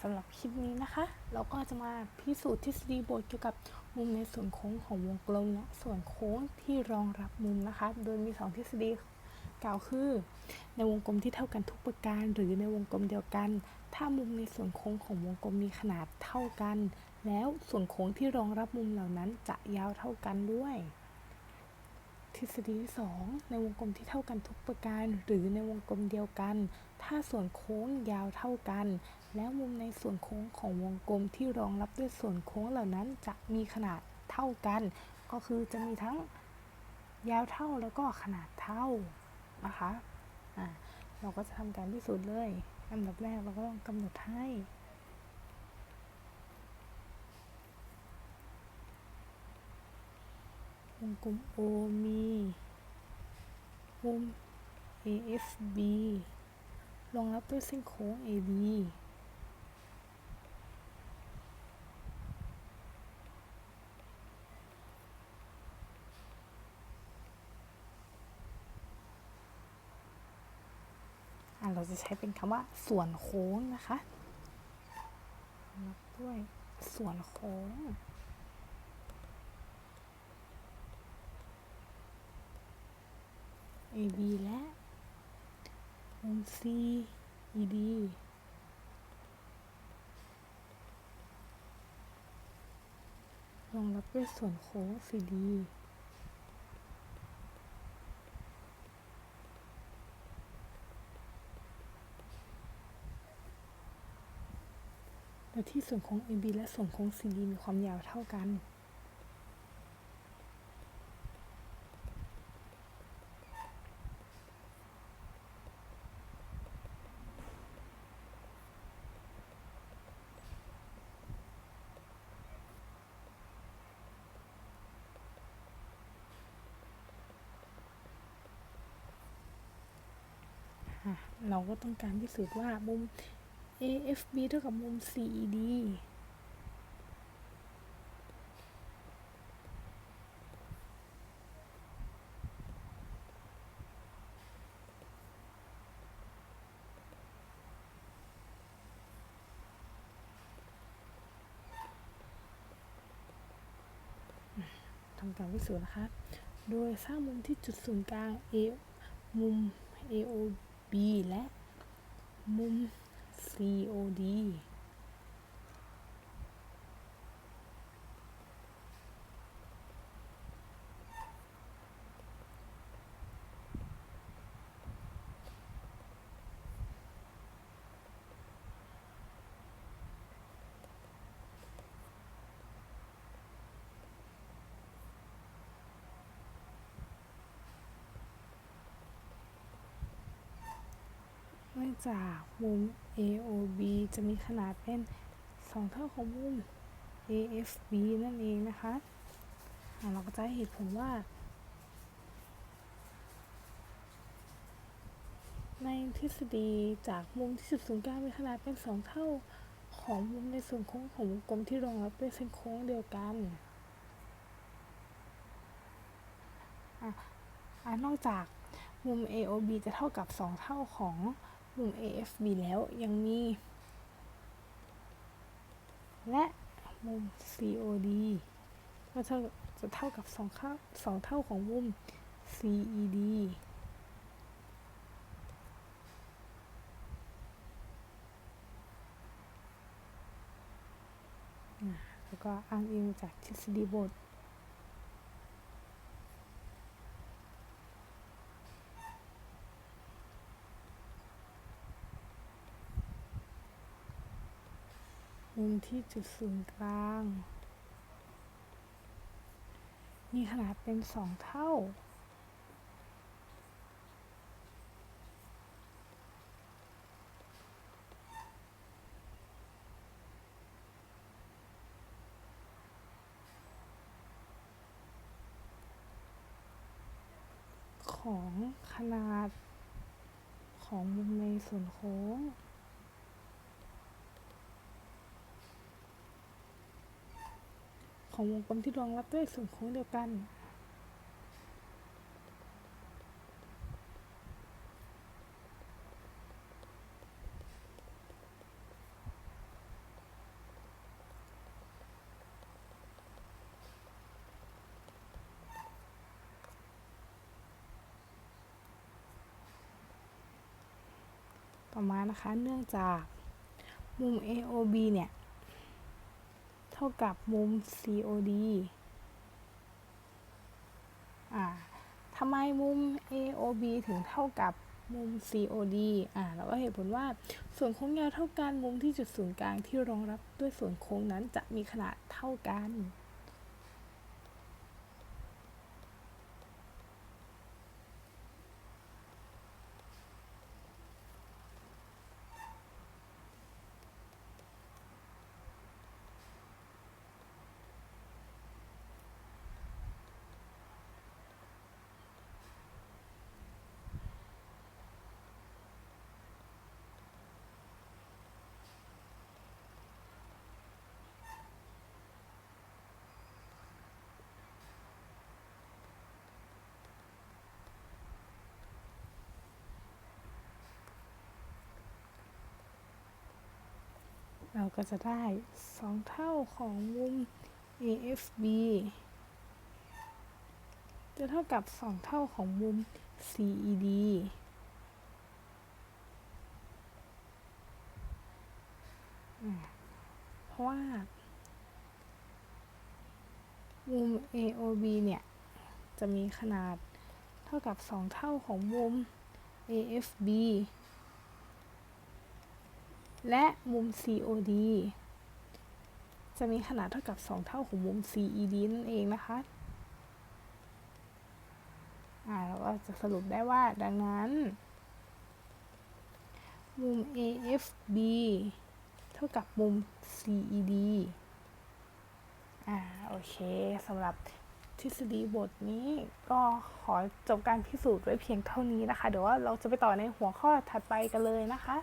สำหรับคลิปนี้นะคะ เราก็จะมาพิสูจน์ทฤษฎีบทเกี่ยวกับมุมในส่วนโค้งของวงกลมและส่วนโค้งที่รองรับมุมนะคะ โดยมี 2 ทฤษฎีกล่าวคือ ในวงกลมที่เท่ากันทุกประการ หรือในวงกลมเดียวกัน ถ้ามุมในส่วนโค้งของวงกลมมีขนาดเท่ากัน แล้วส่วนโค้งที่รองรับมุมเหล่านั้นจะยาวเท่ากันด้วย ทฤษฎีที่สองในวงกลมที่เท่ากันทุกประการ หรือในวงกลมเดียวกัน ถ้าส่วนโค้งยาวเท่ากัน แล้วมุมในส่วนโค้งของวงกลมที่รองรับด้วยส่วนโค้งเหล่านั้นจะมีขนาดเท่ากัน ก็คือจะมีทั้งยาวเท่าแล้วก็ขนาดเท่านะคะอ่าเราก็จะทำการพิสูจน์เลยอันดับแรกเราก็ต้องกำหนดให้ วงกลม O มีมุม AFB รองรับด้วยเส้นโค้ง AB อะเราจะใช้เป็นคำว่าส่วนโค้งนะคะรับด้วยส่วนโค้ง AB และ CED รองรับด้วยส่วนโค้ง CD โดยที่ส่วนโค้ง AB และส่วนโค้ง CD มีความยาวเท่ากัน่ะ เราก็ต้องการพิสูจน์ว่ามุม AFB เท่ากับมุม CED ทำการพิสูจน์นะคะ โดยสร้างมุมที่จุดศูนย์กลาง A มุม AOB และมุม COD จากมุม AOB จะมีขนาดเป็น 2 เท่าของมุม AFB นั่นเองนะคะเราก็จะเหตุผลว่า ในทฤษฎีจากมุมที่จุดศูนย์กลางมีขนาดเป็น 2 เท่าของมุมในส่วนโค้งของวงกลมที่รองรับด้วยเส้นโค้งเดียวกันอะอะนอกจากมุม AOB จะเท่ากับ 2 เท่าของ มุม AFB แล้วยังมี และมุม COD ก็จะเท่ากับ2เท่า2เท่าของมุม CED แล้วก็อ้างอิงจากทฤษฎีบท ที่จุดศูนย์กลาง มีขนาดเป็นสองเท่า ของขนาดของมุมในส่วนโค้ง ของวงกลมที่รองรับด้วยส่วนโค้งเดียวกัน ต่อมานะคะเนื่องจากมุม AOB เนี่ย ท่ากับมุม COD อ่าทำไมมุม AOB ถึงเท่ากับมุม COD อ่าเราก็เหตุผลว่าส่วนโค้งยาวเท่ากันมุมที่จุดศูนย์กลางที่รองรับด้วยส่วนโค้งนั้นจะมีขนาดเท่ากัน เราก็จะได้ 2 เท่าของมุม AFB จะเท่ากับ 2 เท่าของมุม CED เพราะว่า มุม AOB เนี่ย จะมีขนาดเท่ากับ 2 เท่าของมุม AFB และมุม COD จะมีขนาดเท่ากับ 2 เท่าของมุม CED นั่นเองนะคะเราก็จะสรุปได้ว่าดังนั้น มุม AFB เท่ากับมุม CED อ่า โอเคสำหรับทฤษฎีบทนี้ก็ขอจบการพิสูจน์ไว้เพียงเท่านี้นะคะ เดี๋ยวว่าเราจะไปต่อในหัวข้อถัดไปกันเลยนะคะ